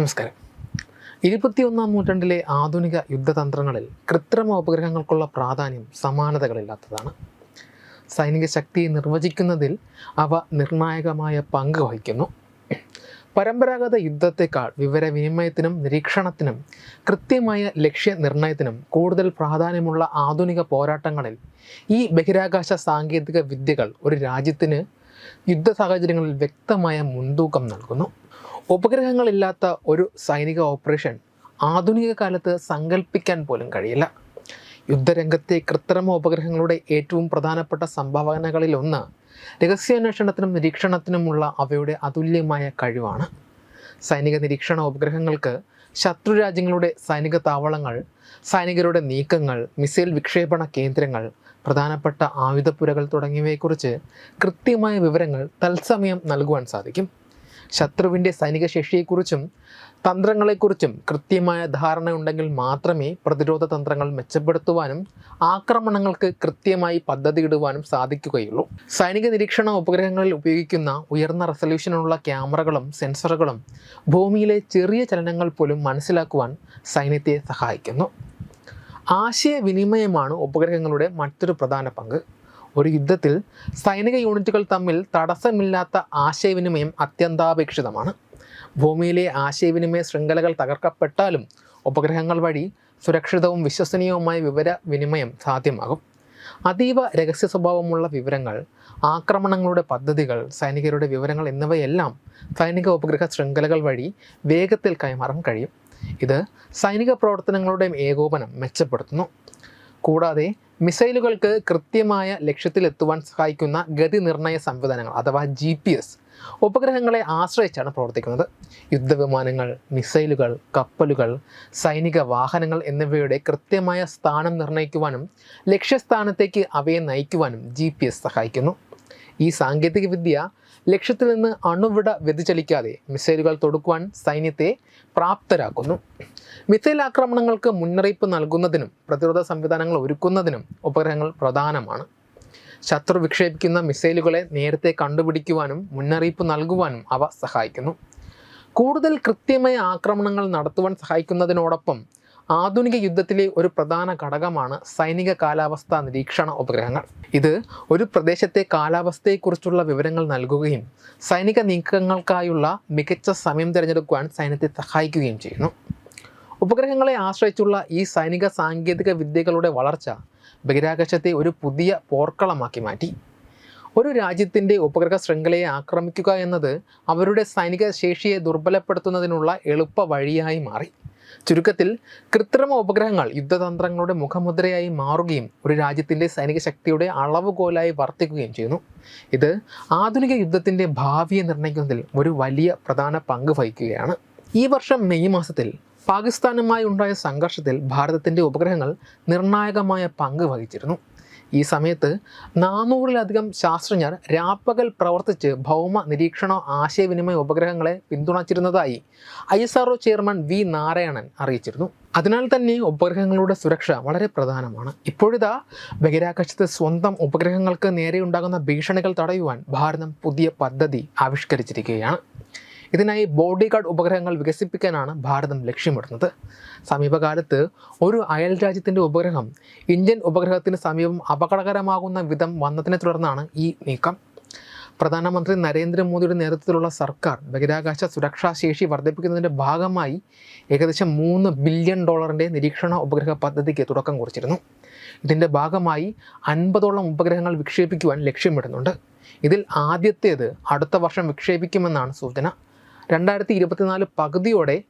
നമസ്കാരം. ഇരുപത്തിയൊന്നാം നൂറ്റാണ്ടിലെ ആധുനിക യുദ്ധതന്ത്രങ്ങളിൽ കൃത്രിമ ഉപഗ്രഹങ്ങൾക്കുള്ള പ്രാധാന്യം സമാനതകളില്ലാത്തതാണ്. സൈനിക ശക്തിയെ നിർവചിക്കുന്നതിൽ അവ നിർണായകമായ പങ്ക് വഹിക്കുന്നു. പരമ്പരാഗത യുദ്ധത്തെക്കാൾ വിവരവിനിമയത്തിനും നിരീക്ഷണത്തിനും കൃത്യമായ ലക്ഷ്യനിർണയത്തിനും കൂടുതൽ പ്രാധാന്യമുള്ള ആധുനിക പോരാട്ടങ്ങളിൽ ഈ ബഹിരാകാശ സാങ്കേതിക വിദ്യകൾ ഒരു രാജ്യത്തിന് യുദ്ധ സാഹചര്യങ്ങളിൽ വ്യക്തമായ മുൻതൂക്കം നൽകുന്നു. ഉപഗ്രഹങ്ങളില്ലാത്ത ഒരു സൈനിക ഓപ്പറേഷൻ ആധുനിക കാലത്ത് സങ്കല്പിക്കാൻ പോലും കഴിയില്ല. യുദ്ധരംഗത്തെ കൃത്രിമ ഉപഗ്രഹങ്ങളുടെ ഏറ്റവും പ്രധാനപ്പെട്ട സംഭാവനകളിലൊന്ന് രഹസ്യാന്വേഷണത്തിനും നിരീക്ഷണത്തിനുമുള്ള അവയുടെ അതുല്യമായ കഴിവാണ്. സൈനിക നിരീക്ഷണ ഉപഗ്രഹങ്ങൾക്ക് ശത്രു രാജ്യങ്ങളുടെ സൈനിക താവളങ്ങൾ സൈനികരുടെ നീക്കങ്ങൾ മിസൈൽ വിക്ഷേപണ കേന്ദ്രങ്ങൾ പ്രധാനപ്പെട്ട ആയുധപ്പുരകൾ തുടങ്ങിയവയെക്കുറിച്ച് കൃത്യമായ വിവരങ്ങൾ തത്സമയം നൽകുവാൻ സാധിക്കും. ശത്രുവിന്റെ സൈനിക ശേഷിയെക്കുറിച്ചും തന്ത്രങ്ങളെക്കുറിച്ചും കൃത്യമായ ധാരണയുണ്ടെങ്കിൽ മാത്രമേ പ്രതിരോധ തന്ത്രങ്ങൾ മെച്ചപ്പെടുത്തുവാനും ആക്രമണങ്ങൾക്ക് കൃത്യമായി പദ്ധതിയിടുവാനും സാധിക്കുകയുള്ളൂ. സൈനിക നിരീക്ഷണ ഉപഗ്രഹങ്ങളിൽ ഉപയോഗിക്കുന്ന ഉയർന്ന റെസല്യൂഷനുള്ള ക്യാമറകളും സെൻസറുകളും ഭൂമിയിലെ ചെറിയ ചലനങ്ങൾ പോലും മനസ്സിലാക്കുവാൻ സൈന്യത്തെ സഹായിക്കുന്നു. ആശയവിനിമയമാണ് ഉപഗ്രഹങ്ങളുടെ മറ്റൊരു പ്രധാന പങ്ക്. ഒരു യുദ്ധത്തിൽ സൈനിക യൂണിറ്റുകൾ തമ്മിൽ തടസ്സമില്ലാത്ത ആശയവിനിമയം അത്യന്താപേക്ഷിതമാണ്. ഭൂമിയിലെ ആശയവിനിമയ ശൃംഖലകൾ തകർക്കപ്പെട്ടാലും ഉപഗ്രഹങ്ങൾ വഴി സുരക്ഷിതവും വിശ്വസനീയവുമായ വിവര വിനിമയം സാധ്യമാകും. അതീവ രഹസ്യ സ്വഭാവമുള്ള വിവരങ്ങൾ ആക്രമണങ്ങളുടെ പദ്ധതികൾ സൈനികരുടെ വിവരങ്ങൾ എന്നിവയെല്ലാം സൈനിക ഉപഗ്രഹ ശൃംഖലകൾ വഴി വേഗത്തിൽ കൈമാറാൻ കഴിയും. ഇത് സൈനിക പ്രവർത്തനങ്ങളുടെ ഏകോപനം മെച്ചപ്പെടുത്തുന്നു. കൂടാതെ മിസൈലുകൾക്ക് കൃത്യമായ ലക്ഷ്യത്തിലെത്തുവാൻ സഹായിക്കുന്ന ഗതി നിർണയ സംവിധാനങ്ങൾ അഥവാ ജി പി എസ് ഉപഗ്രഹങ്ങളെ ആശ്രയിച്ചാണ് പ്രവർത്തിക്കുന്നത്. യുദ്ധവിമാനങ്ങൾ മിസൈലുകൾ കപ്പലുകൾ സൈനിക വാഹനങ്ങൾ എന്നിവയുടെ കൃത്യമായ സ്ഥാനം നിർണയിക്കുവാനും ലക്ഷ്യസ്ഥാനത്തേക്ക് അവയെ നയിക്കുവാനും ജി സഹായിക്കുന്നു. ഈ സാങ്കേതികവിദ്യ ലക്ഷ്യത്തിൽ നിന്ന് അണുവിട വ്യതിചലിക്കാതെ മിസൈലുകൾ തൊടുക്കുവാൻ സൈന്യത്തെ പ്രാപ്തരാക്കുന്നു. മിസൈൽ ആക്രമണങ്ങൾക്ക് മുന്നറിയിപ്പ് നൽകുന്നതിനും പ്രതിരോധ സംവിധാനങ്ങൾ ഒരുക്കുന്നതിനും ഉപഗ്രഹങ്ങൾ പ്രധാനമാണ്. ശത്രു വിക്ഷേപിക്കുന്ന മിസൈലുകളെ നേരത്തെ കണ്ടുപിടിക്കുവാനും മുന്നറിയിപ്പ് നൽകുവാനും അവ സഹായിക്കുന്നു. കൂടുതൽ കൃത്യമായ ആക്രമണങ്ങൾ നടത്തുവാൻ സഹായിക്കുന്നതിനോടൊപ്പം ആധുനിക യുദ്ധത്തിലെ ഒരു പ്രധാന ഘടകമാണ് സൈനിക കാലാവസ്ഥാ നിരീക്ഷണ ഉപഗ്രഹങ്ങൾ. ഇത് ഒരു പ്രദേശത്തെ കാലാവസ്ഥയെക്കുറിച്ചുള്ള വിവരങ്ങൾ നൽകുകയും സൈനിക നീക്കങ്ങൾക്കായുള്ള മികച്ച സമയം തിരഞ്ഞെടുക്കുവാൻ സൈന്യത്തെ സഹായിക്കുകയും ചെയ്യുന്നു. ഉപഗ്രഹങ്ങളെ ആശ്രയിച്ചുള്ള ഈ സൈനിക സാങ്കേതിക വിദ്യകളുടെ വളർച്ച ബഹിരാകാശത്തെ ഒരു പുതിയ പോർക്കളമാക്കി മാറ്റി. ഒരു രാജ്യത്തിന്റെ ഉപഗ്രഹ ശൃംഖലയെ ആക്രമിക്കുക എന്നത് അവരുടെ സൈനിക ശേഷിയെ ദുർബലപ്പെടുത്തുന്നതിനുള്ള എളുപ്പ വഴിയായി മാറി. ചുരുക്കത്തിൽ കൃത്രിമ ഉപഗ്രഹങ്ങൾ യുദ്ധതന്ത്രങ്ങളുടെ മുഖമുദ്രയായി മാറുകയും ഒരു രാജ്യത്തിന്റെ സൈനിക ശക്തിയുടെ അളവുകോലായി വർത്തിക്കുകയും ചെയ്യുന്നു. ഇത് ആധുനിക യുദ്ധത്തിന്റെ ഭാവിയെ നിർണയിക്കുന്നതിൽ ഒരു വലിയ പ്രധാന പങ്ക് വഹിക്കുകയാണ്. ഈ വർഷം മെയ് മാസത്തിൽ പാകിസ്ഥാനുമായി ഉണ്ടായ സംഘർഷത്തിൽ ഭാരതത്തിന്റെ ഉപഗ്രഹങ്ങൾ നിർണായകമായ പങ്ക് വഹിച്ചിരുന്നു. ഈ സമയത്ത് നാനൂറിലധികം ശാസ്ത്രജ്ഞർ രാപ്പകൽ പ്രവർത്തിച്ച് ഭൗമ നിരീക്ഷണ ആശയവിനിമയ ഉപഗ്രഹങ്ങളെ പിന്തുണച്ചിരുന്നതായി I S RO chairman V Narayanan അറിയിച്ചിരുന്നു. അതിനാൽ തന്നെ ഉപഗ്രഹങ്ങളുടെ സുരക്ഷ വളരെ പ്രധാനമാണ്. ഇപ്പോഴിതാ ബഹിരാകാശത്ത് സ്വന്തം ഉപഗ്രഹങ്ങൾക്ക് നേരെയുണ്ടാകുന്ന ഭീഷണികൾ തടയുവാൻ ഭാരതം പുതിയ പദ്ധതി ആവിഷ്കരിച്ചിരിക്കുകയാണ്. ഇതിനായി ബോഡി ഗാർഡ് ഉപഗ്രഹങ്ങൾ വികസിപ്പിക്കാനാണ് ഭാരതം ലക്ഷ്യമിടുന്നത്. സമീപകാലത്ത് ഒരു അയൽ രാജ്യത്തിന്റെ ഉപഗ്രഹം ഇന്ത്യൻ ഉപഗ്രഹത്തിന് സമീപം അപകടകരമാകുന്ന വിധം വന്നതിനെ തുടർന്നാണ് ഈ നീക്കം. പ്രധാനമന്ത്രി നരേന്ദ്രമോദിയുടെ നേതൃത്വത്തിലുള്ള സർക്കാർ ബഹിരാകാശ സുരക്ഷാ ശേഷി വർദ്ധിപ്പിക്കുന്നതിന്റെ ഭാഗമായി ഏകദേശം മൂന്ന് ബില്യൺ ഡോളറിന്റെ നിരീക്ഷണ ഉപഗ്രഹ പദ്ധതിക്ക് തുടക്കം കുറിച്ചിരുന്നു. ഇതിന്റെ ഭാഗമായി അൻപതോളം ഉപഗ്രഹങ്ങൾ വിക്ഷേപിക്കുവാൻ ലക്ഷ്യമിടുന്നുണ്ട്. ഇതിൽ ആദ്യത്തേത് അടുത്ത വർഷം വിക്ഷേപിക്കുമെന്നാണ് സൂചന. രണ്ടായിരത്തി ഇരുപത്തിനാല് പകുതിയോടെ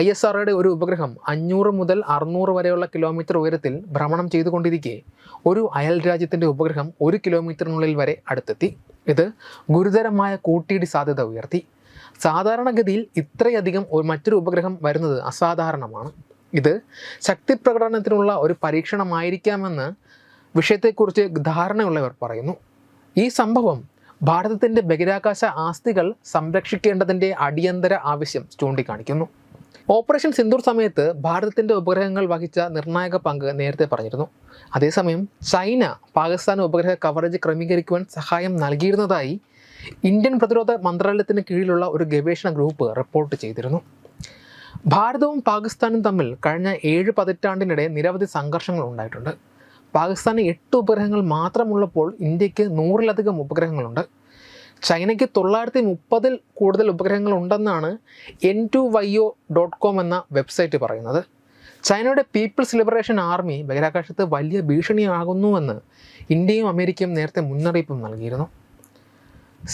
ഐ എസ് ആർഒയുടെ ഒരു ഉപഗ്രഹം അഞ്ഞൂറ് മുതൽ അറുന്നൂറ് വരെയുള്ള കിലോമീറ്റർ ഉയരത്തിൽ ഭ്രമണം ചെയ്തുകൊണ്ടിരിക്കെ ഒരു അയൽ രാജ്യത്തിന്റെ ഉപഗ്രഹം ഒരു കിലോമീറ്ററിനുള്ളിൽ വരെ അടുത്തെത്തി. ഇത് ഗുരുതരമായ കൂട്ടിയിടി സാധ്യത ഉയർത്തി. സാധാരണഗതിയിൽ ഇത്രയധികം ഒരു മറ്റൊരു ഉപഗ്രഹം വരുന്നത് അസാധാരണമാണ്. ഇത് ശക്തി പ്രകടനത്തിനുള്ള ഒരു പരീക്ഷണമായിരിക്കാമെന്ന് വിഷയത്തെക്കുറിച്ച് ധാരണയുള്ളവർ പറയുന്നു. ഈ സംഭവം ഭാരതത്തിന്റെ ബഹിരാകാശ ആസ്തികൾ സംരക്ഷിക്കേണ്ടതിന്റെ അടിയന്തര ആവശ്യം ചൂണ്ടിക്കാണിക്കുന്നു. ഓപ്പറേഷൻ സിന്ദൂർ സമയത്ത് ഭാരതത്തിന്റെ ഉപഗ്രഹങ്ങൾ വഹിച്ച നിർണായക പങ്ക് നേരത്തെ പറഞ്ഞിരുന്നു. അതേസമയം ചൈന പാകിസ്ഥാൻ ഉപഗ്രഹ കവറേജ് ക്രമീകരിക്കുവാൻ സഹായം നൽകിയിരുന്നതായി ഇന്ത്യൻ പ്രതിരോധ മന്ത്രാലയത്തിന് കീഴിലുള്ള ഒരു ഗവേഷണ ഗ്രൂപ്പ് റിപ്പോർട്ട് ചെയ്തിരുന്നു. ഭാരതവും പാകിസ്ഥാനും തമ്മിൽ കഴിഞ്ഞ ഏഴ് പതിറ്റാണ്ടിനിടെ നിരവധി സംഘർഷങ്ങൾ ഉണ്ടായിട്ടുണ്ട്. പാകിസ്ഥാന് എട്ട് ഉപഗ്രഹങ്ങൾ മാത്രമുള്ളപ്പോൾ ഇന്ത്യയ്ക്ക് നൂറിലധികം ഉപഗ്രഹങ്ങളുണ്ട്. ചൈനയ്ക്ക് തൊള്ളായിരത്തി മുപ്പതിൽ കൂടുതൽ ഉപഗ്രഹങ്ങൾ ഉണ്ടെന്നാണ് N two Y O dot com എന്ന വെബ്സൈറ്റ് പറയുന്നത്. ചൈനയുടെ പീപ്പിൾസ് ലിബറേഷൻ ആർമി ബഹിരാകാശത്ത് വലിയ ഭീഷണിയാകുന്നുവെന്ന് ഇന്ത്യയും അമേരിക്കയും നേരത്തെ മുന്നറിയിപ്പും നൽകിയിരുന്നു.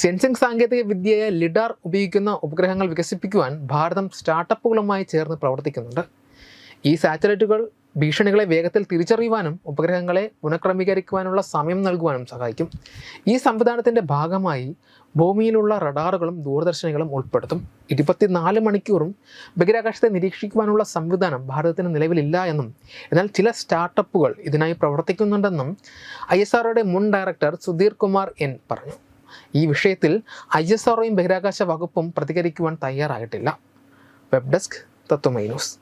സെൻസിംഗ് സാങ്കേതിക വിദ്യയായ ലിഡാർ ഉപയോഗിക്കുന്ന ഉപഗ്രഹങ്ങൾ വികസിപ്പിക്കുവാൻ ഭാരതം സ്റ്റാർട്ടപ്പുകളുമായി ചേർന്ന് പ്രവർത്തിക്കുന്നുണ്ട്. ഈ സാറ്റലൈറ്റുകൾ ഭീഷണികളെ വേഗത്തിൽ തിരിച്ചറിയുവാനും ഉപഗ്രഹങ്ങളെ പുനഃക്രമീകരിക്കുവാനുള്ള സമയം നൽകുവാനും സഹായിക്കും. ഈ സംവിധാനത്തിന്റെ ഭാഗമായി ഭൂമിയിലുള്ള റഡാറുകളും ദൂരദർശനികളും ഉൾപ്പെടുത്തും. ഇരുപത്തിനാല് മണിക്കൂറും ബഹിരാകാശത്തെ നിരീക്ഷിക്കുവാനുള്ള സംവിധാനം ഭാരതത്തിന് നിലവിലില്ല എന്നും എന്നാൽ ചില സ്റ്റാർട്ടപ്പുകൾ ഇതിനായി പ്രവർത്തിക്കുന്നുണ്ടെന്നും ഐ എസ് ആർഒയുടെ മുൻ ഡയറക്ടർ സുധീർ കുമാർ എൻ പറഞ്ഞു. ഈ വിഷയത്തിൽ ഐ എസ് ആർഒയും ബഹിരാകാശ വകുപ്പും പ്രതികരിക്കുവാൻ തയ്യാറായിട്ടില്ല. Web desk Tatwamayi news.